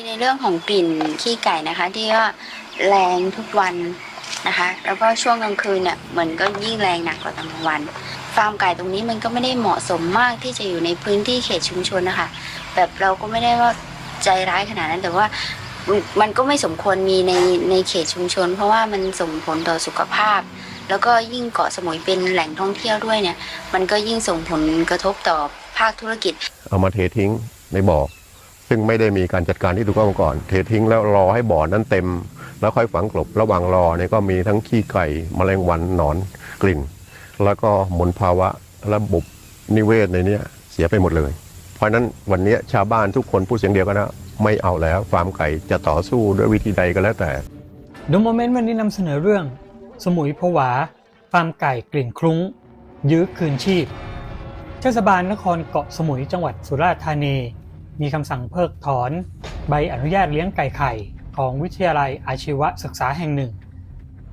มีในเรื่องของกลิ่นขี้ไก่นะคะ ที่ว่าแรงทุกวันนะคะ แล้วก็ช่วงกลางคืนเนี่ยเหมันก็ยิ่งแรงหนักกว่าตอนกลางวันฟาร์มไก่ตรงนี้มันก็ไม่ได้เหมาะสมมากที่จะอยู่ในพื้นที่เขตชุมชนนะคะ แบบเราก็ไม่ได้ว่าใจร้ายขนาดนั้นแต่ว่ามันมันก็ไม่สมควรมีในในเขตชุมชน เพราะว่ามันส่งผลต่อสุขภาพ แล้วก็ยิ่งเกาะสมุยเป็นแหล่งท่องเที่ยวด้วยเนี่ย มันก็ยิ่งส่งผลกระทบต่อภาคธุรกิจ เอามาเททิ้งในบ่อ ซึ่งไม่ได้มีการจัดการที่ถูกต้องก่อน เททิ้งแล้วรอให้บ่อนั้นเต็ม แล้วค่อยฝังกลบระหว่างรอเนี่ยก็มีทั้งขี้ไก่แมลงวันหนอนกลิ่น แล้วก็มลภาวะระบบนิเวศในนี้เสียไปหมดเลย เพราะนั้นวันนี้ชาวบ้านทุกคนพูดเสียงเดียวกันนะไม่เอาแล้วฟาร์มไก่จะต่อสู้ด้วยวิธีใดก็แล้วแต่ดูโมเมนต์วันนี้นำเสนอเรื่อง สมุยผวา ฟาร์มไก่กลิ่นคลุ้ง ยื้อคืนชีพ เทศบาลนครเกาะสมุยจังหวัดสุราษฎร์ธานี มีคำสั่งเพิกถอน ใบอนุญาตเลี้ยงไก่ไข่ของวิทยาลัยอาชีวศึกษาแห่งหนึ่ง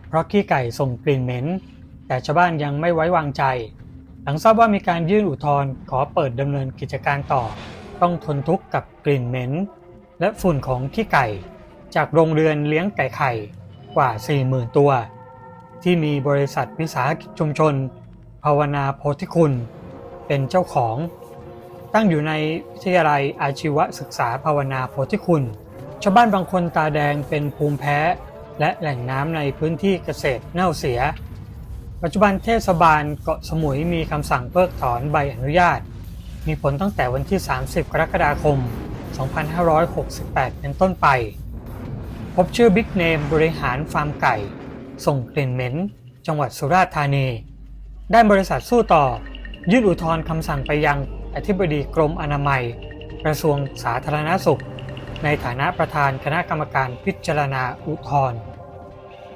เพราะขี้ไก่ส่งกลิ่นเหม็น แต่ชาวบ้านยังไม่ไว้วางใจ หลังทราบว่ามีการยื่นอุทธรณ์ขอเปิดดำเนินกิจการต่อ ต้องทนทุกข์กับกลิ่นเหม็น และฝุ่นของขี้ไก่ จากโรงเรือนเลี้ยงไก่ไข่กว่า 40,000 ตัว ที่มีบริษัทวิสาหกิจชุมชน ภาวนาโพธิคุณ เป็นเจ้าของ ตั้งอยู่ในวิทยาลัยอาชีวศึกษาภาวนาโพธิคุณ ชาวบ้านบางคนตาแดงเป็นภูมิแพ้ และแหล่งน้ำในพื้นที่เกษตรเน่าเสีย ปัจจุบันเทศบาลเกาะสมุยมีคำสั่งเพิกถอนใบอนุญาต มีผลตั้งแต่วันที่ 30 กรกฎาคม 2568 เป็นต้นไป พบชื่อบิ๊กเนมบริหารฟาร์มไก่ ส่งกลิ่นเหม็น จังหวัดสุราษฎร์ธานี ได้บริษัทสู้ต่อ ยื่นอุทธรณ์คำสั่งไปยัง อธิบดีกรมอนามัย กระทรวงสาธารณสุข ในฐานะประธานคณะกรรมการพิจารณาอุทธรณ์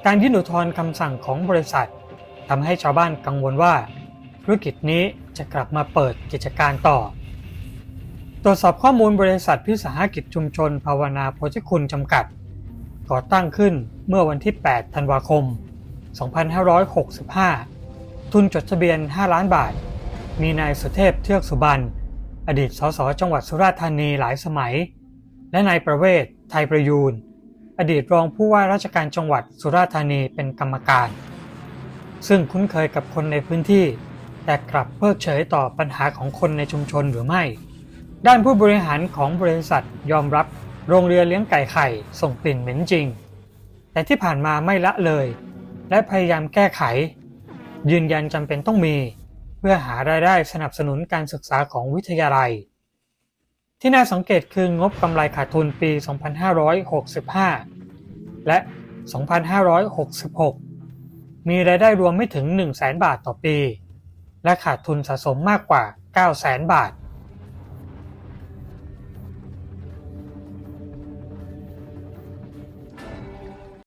การยื่นอุทธรณ์คำสั่งของบริษัททำให้ชาวบ้านกังวลว่า ธุรกิจนี้จะกลับมาเปิดกิจการต่อ ตรวจสอบข้อมูลบริษัทพิสาหกิจชุมชนภาวนาโพธิคุณจำกัด ก่อตั้งขึ้นเมื่อวันที่ 8 ธันวาคม 2565 ทุนจดทะเบียน 5 ล้านบาท มีนายสุเทพเทือกสุบรรณอดีตสสจังหวัดสุราษฎร์ธานีหลายสมัย และนายประเวศไทยประยูนอดีตรองผู้ว่าราชการจังหวัดสุราษฎร์ธานีเป็นกรรมการ ซึ่งคุ้นเคยกับคนในพื้นที่ แต่กลับเพิกเฉยต่อปัญหาของคนในชุมชนหรือไม่ ด้านผู้บริหารของบริษัทยอมรับโรงเรือเลี้ยงไก่ไข่ส่งกลิ่นเหม็นจริง แต่ที่ผ่านมาไม่ละเลย และพยายามแก้ไข ยืนยันจำเป็นต้องมี เพื่อหารายได้สนับสนุนการศึกษาของวิทยาลัย ที่น่าสังเกตคืองบกำไรขาดทุนปี 2565 และ 2566 มีรายได้รวมไม่ถึง 1 0 0 0 0แบาทต่อปี และขาดทุนสะสมมากกว่า 9 0 0 0 0 0 บาท